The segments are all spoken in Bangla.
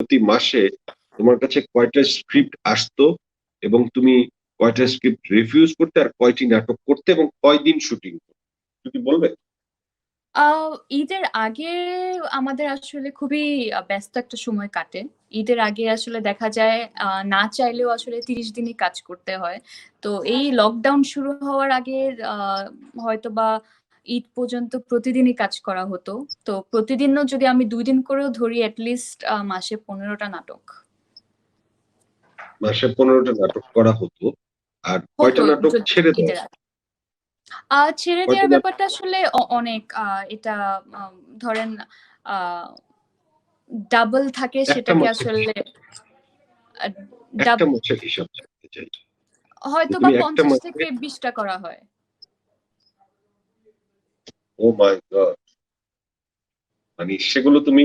প্রতি মাসে তোমার কাছে কয়টা স্ক্রিপ্ট আসতো এবং তুমি কয়টা স্ক্রিপ্ট রিফিউজ করতে আর কয়টি নাটক করতে এবং কয়দিন শুটিং তুমি বলবে? ঈদের আগে আমাদের আসলে খুবই ব্যস্ত একটা সময় কাটে। ঈদের আগে আসলে দেখা যায় না চাইলেও আসলে তিরিশ দিনই কাজ করতে হয়। তো এই লকডাউন শুরু হওয়ার আগে হয়তো বা ঈদ পর্যন্ত প্রতিদিনই কাজ করা হতো। তো প্রতিদিনও যদি আমি দুই দিন করেও ধরি অ্যাটলিস্ট মাসে পনেরোটা নাটক। মাসে পনেরোটা নাটক করা হতো। আর কয়টা নাটক ছেড়ে দেওয়া ছেড়ে দেওয়ার ব্যাপারটা আসলে অনেক এটা আহ, ধরেন ডাবল থাকে সেটাকে আসলে হয়তো বা পঞ্চাশ থেকে বিশটা করা হয়। ও মাই গড মানে সেগুলো তুমি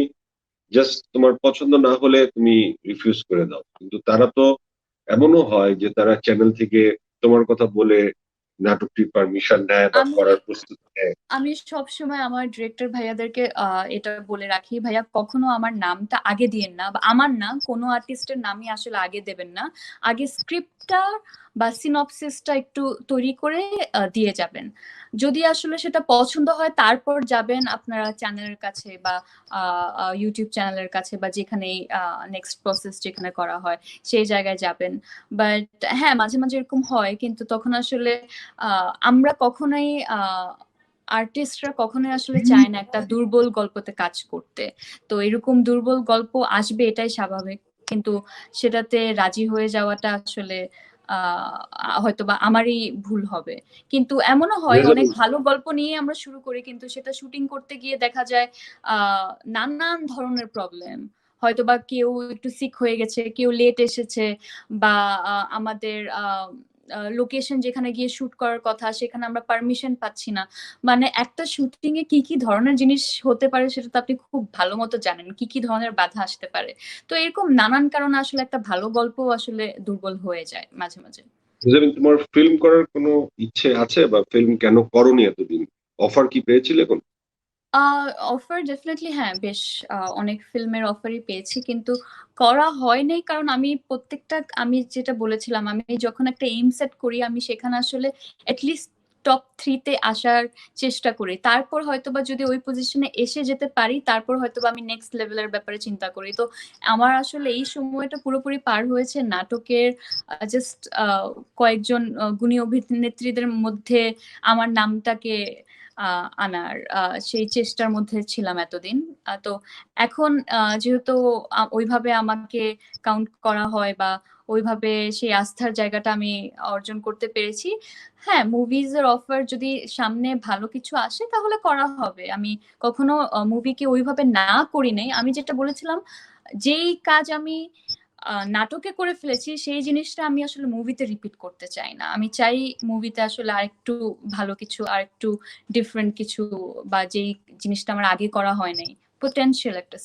জাস্ট তোমার পছন্দ না হলে তুমি রিফিউজ করে দাও। কিন্তু তারা তো এমনও হয় যে তারা চ্যানেল থেকে তোমার কথা বলে নাটকটি পারমিশন নেয় বা করার প্রস্তুতি আমি সব সময় আমার ডিরেক্টর ভাইয়াদেরকে এটা বলে রাখি, ভাইয়া, কখনো আমার নামটা আগে দিয়েন না বা আমার না, কোনো আর্টিস্টের নামই আসলে আগে দেবেন না। আগে স্ক্রিপ্টটা বা সিনপসিসটা একটু তৈরি করে দিয়ে যাবেন। যদি আসলে সেটা পছন্দ হয়, তারপর যাবেন আপনারা চ্যানেলের কাছে বা ইউটিউব চ্যানেলের কাছে বা যেখানে নেক্সট প্রসেস যেখানে করা হয়, সেই জায়গায় যাবেন। বাট হ্যাঁ মাঝে মাঝে এরকম হয়, কিন্তু তখন আসলে আমরা কখনোই আর্টিস্টরা কখনোই আসলে চায় না একটা দুর্বল গল্পতে কাজ করতে। তো এরকম দুর্বল গল্প আসবে এটাই স্বাভাবিক। কিন্তু সেটাতে রাজি হয়ে যাওয়াটা আসলে আহ হয়তো বা আমারই ভুল হবে। কিন্তু এমনও হয় অনেক ভালো গল্প নিয়ে আমরা শুরু করি কিন্তু সেটা শুটিং করতে গিয়ে দেখা যায় আহ নানান ধরনের প্রবলেম হয়তো বা কেউ একটু সিক হয়ে গেছে কেউ লেট এসেছে বা আহ, আমাদের লোকেশন যেখানে গিয়ে শুট করার কথা, সেখানে আমরা পারমিশন পাচ্ছি না। মানে একটা শুটিং এ কি কি ধরনের জিনিস হতে পারে সেটা তো আপনি খুব ভালো মতো জানেন, কি কি ধরনের বাধা আসতে পারে। তো এরকম নানান কারণে আসলে একটা ভালো গল্প আসলে দুর্বল হয়ে যায় মাঝে মাঝে। তোমার ফিল্ম করার কোনো ইচ্ছে আছে বা ফিল্ম কেন করনি এতদিন? অফার কি পেয়েছিলে কোন? অফার ডেফিনেটলি হ্যাঁ বেশ অনেক ফিল্মের অফারই পেয়েছি। কিন্তু করা হয় নাই, কারণ আমি প্রত্যেকটা, আমি যেটা বলেছিলাম, আমি যখন একটা এইম সেট করি, আমি সেখানে আসলে অ্যাটলিস্ট টপ থ্রিতে আসার চেষ্টা করি। তারপর হয়তোবা যদি ওই পজিশনে এসে যেতে পারি, তারপর হয়তোবা আমি নেক্সট লেভেলের ব্যাপারে চিন্তা করি। তো আমার আসলে এই সময়টা পুরোপুরি পার হয়েছে নাটকের জাস্ট কয়েকজন গুণী অভিনেত্রীদের মধ্যে আমার নামটাকে আনার। সেই চেষ্টার মধ্যে ছিলাম এতদিন। তো এখন যেহেতু ওইভাবে আমাকে কাউন্ট করা হয় বা ওইভাবে সেই আস্থার জায়গাটা আমি অর্জন করতে পেরেছি হ্যাঁ মুভিজ এর অফার যদি সামনে ভালো কিছু আসে তাহলে করা হবে। আমি কখনো মুভিকে ওইভাবে না করি নাই। আমি যেটা বলেছিলাম যেই কাজ আমি আহ, নাটকে করে ফেলেছি, সেই জিনিসটা আমি আসলে মুভিতে রিপিট করতে চাই না। আমি চাই মুভিতে আসলে আরেকটু ভালো কিছু, আরেকটু ডিফারেন্ট কিছু বা যেই জিনিসটা আমার আগে করা হয় নাই পোটেনশিয়াল একটা